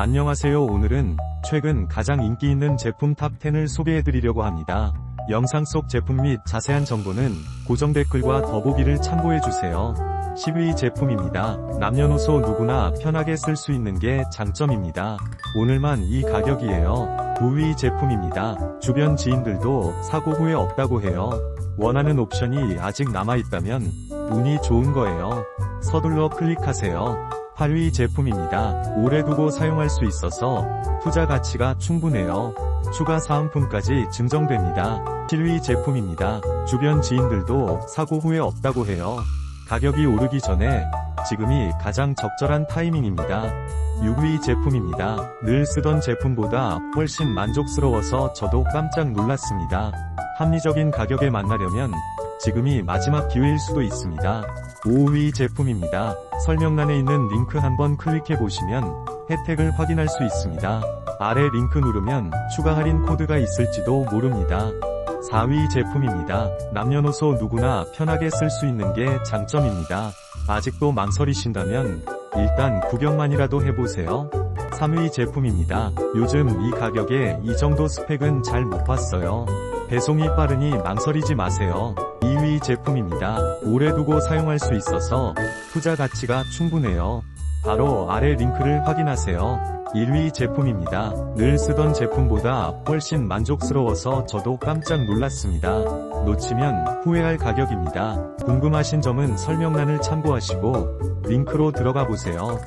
안녕하세요 오늘은 최근 가장 인기 있는 제품 탑10을 소개해드리려고 합니다. 영상 속 제품 및 자세한 정보는 고정 댓글과 더보기를 참고해주세요. 10위 제품입니다. 남녀노소 누구나 편하게 쓸 수 있는 게 장점입니다. 오늘만 이 가격이에요. 9위 제품입니다. 주변 지인들도 사고 후에 없다고 해요. 원하는 옵션이 아직 남아있다면 운이 좋은 거예요. 서둘러 클릭하세요. 8위 제품입니다. 오래 두고 사용할 수 있어서 투자 가치가 충분해요. 추가 사은품까지 증정됩니다. 7위 제품입니다. 주변 지인들도 사고 후에 없다고 해요. 가격이 오르기 전에 지금이 가장 적절한 타이밍입니다. 6위 제품입니다. 늘 쓰던 제품보다 훨씬 만족스러워서 저도 깜짝 놀랐습니다. 합리적인 가격에 만나려면 지금이 마지막 기회일 수도 있습니다. 5위 제품입니다. 설명란에 있는 링크 한번 클릭해 보시면 혜택을 확인할 수 있습니다. 아래 링크 누르면 추가 할인 코드가 있을지도 모릅니다. 4위 제품입니다. 남녀노소 누구나 편하게 쓸 수 있는 게 장점입니다. 아직도 망설이신다면 일단 구경만이라도 해보세요. 3위 제품입니다. 요즘 이 가격에 이 정도 스펙은 잘 못 봤어요. 배송이 빠르니 망설이지 마세요. 2위 제품입니다. 오래 두고 사용할 수 있어서 투자 가치가 충분해요. 바로 아래 링크를 확인하세요. 1위 제품입니다. 늘 쓰던 제품보다 훨씬 만족스러워서 저도 깜짝 놀랐습니다. 놓치면 후회할 가격입니다. 궁금하신 점은 설명란을 참고하시고 링크로 들어가 보세요.